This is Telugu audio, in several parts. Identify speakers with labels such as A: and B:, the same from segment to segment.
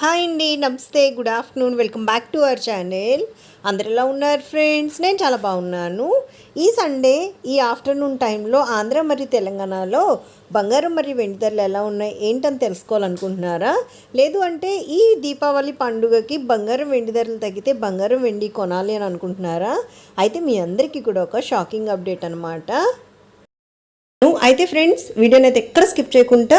A: హాయ్ అండి నమస్తే good afternoon welcome back to our channel. అందరు ఎలా ఉన్నారు ఫ్రెండ్స్? నేను చాలా బాగున్నాను. ఈ సండే ఈ ఆఫ్టర్నూన్ టైంలో ఆంధ్ర మరియు తెలంగాణలో బంగారం మరియు వెండి ధరలు ఎలా ఉన్నాయి ఏంటని తెలుసుకోవాలనుకుంటున్నారా? లేదు అంటే ఈ దీపావళి పండుగకి బంగారం వెండి ధరలు తగ్గితే బంగారం వెండి కొనాలి అని అనుకుంటున్నారా? అయితే మీ అందరికీ కూడా ఒక షాకింగ్ అప్డేట్ అనమాట అయితే ఫ్రెండ్స్ వీడియోని అయితే ఎక్కడ స్కిప్ చేయకుండా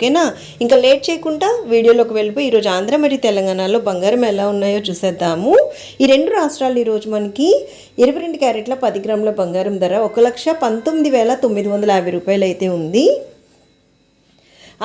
A: ఓకేనా? ఇంకా లేట్ చేయకుండా వీడియోలోకి వెళ్ళిపోయి ఈరోజు ఆంధ్ర మరియు తెలంగాణలో బంగారం ఎలా ఉన్నాయో చూసేద్దాము. ఈ రెండు రాష్ట్రాలు ఈరోజు మనకి ఇరవై రెండు క్యారెట్ల పది గ్రాముల బంగారం ధర ఒక లక్ష పంతొమ్మిది వేల తొమ్మిది వందల యాభై రూపాయలు అయితే ఉంది.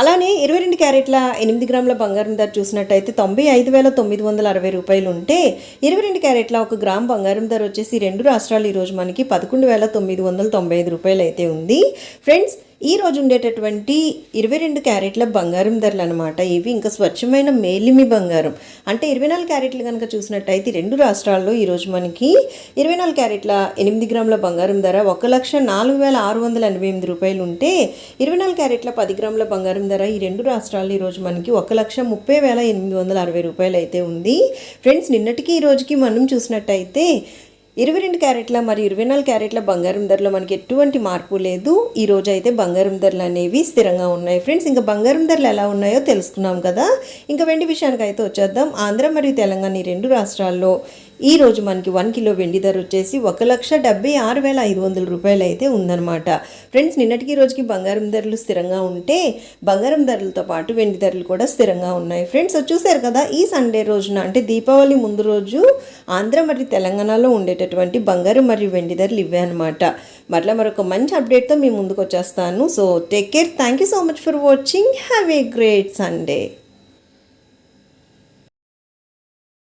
A: అలానే ఇరవై రెండు క్యారెట్ల ఎనిమిది గ్రాముల బంగారం ధర చూసినట్టయితే తొంభై ఐదు వేల తొమ్మిది వందల అరవై రూపాయలు ఉంటే ఇరవై రెండు క్యారెట్ల ఒక గ్రామ్ బంగారం ధర వచ్చేసి రెండు రాష్ట్రాలు ఈరోజు మనకి పదకొండు వేల తొమ్మిది వందల తొంభై ఐదు రూపాయలు అయితే ఉంది. ఫ్రెండ్స్ ఈ రోజు ఉండేటటువంటి ఇరవై రెండు క్యారెట్ల బంగారం ధరలు అనమాట ఇవి ఇంకా స్వచ్ఛమైన మేలిమి బంగారం. అంటే ఇరవై నాలుగు క్యారెట్లు కనుక చూసినట్టయితే రెండు రాష్ట్రాల్లో ఈరోజు మనకి ఇరవై నాలుగు క్యారెట్ల ఎనిమిది గ్రాముల బంగారం ధర ఒక లక్ష నాలుగు వేల ఆరు వందల ఎనభై ఎనిమిది రూపాయలు ఉంటే ఇరవై నాలుగు క్యారెట్ల పది గ్రాముల బంగారం ధర ఈ రెండు రాష్ట్రాల్లో ఈరోజు మనకి ఒక లక్ష ముప్పై వేల ఎనిమిది వందల అరవై రూపాయలు అయితే ఉంది. ఫ్రెండ్స్ నిన్నటికి ఈ రోజుకి మనం చూసినట్టయితే ఇరవై రెండు క్యారెట్ల మరియు ఇరవై నాలుగు క్యారెట్ల బంగారం ధరలో మనకి ఎటువంటి మార్పు లేదు. ఈ రోజు అయితే బంగారం ధరలు అనేవి స్థిరంగా ఉన్నాయి ఫ్రెండ్స్. ఇంకా బంగారం ధరలు ఎలా ఉన్నాయో తెలుసుకున్నాం కదా. ఇంకా వెండి విషయానికి అయితే వచ్చేద్దాం. ఆంధ్ర మరియు తెలంగాణ ఈ రెండు రాష్ట్రాల్లో ఈ రోజు మనకి వన్ కిలో వెండి ధర వచ్చేసి ఒక లక్ష డెబ్బై ఆరు వేల ఐదు వందల రూపాయలు అయితే ఉందన్నమాట. ఫ్రెండ్స్ నిన్నటికి రోజుకి బంగారం ధరలు స్థిరంగా ఉంటే బంగారం ధరలతో పాటు వెండి ధరలు కూడా స్థిరంగా ఉన్నాయి. ఫ్రెండ్స్ చూశారు కదా ఈ సండే రోజున అంటే దీపావళి ముందు రోజు ఆంధ్ర మరియు తెలంగాణలో ఉండేటటువంటి బంగారం మరియు వెండి ధరలు ఇవే అనమాట మరలా మరొక మంచి అప్డేట్తో మీ ముందుకు వచ్చేస్తాను. So take care thank you so much for watching have a great Sunday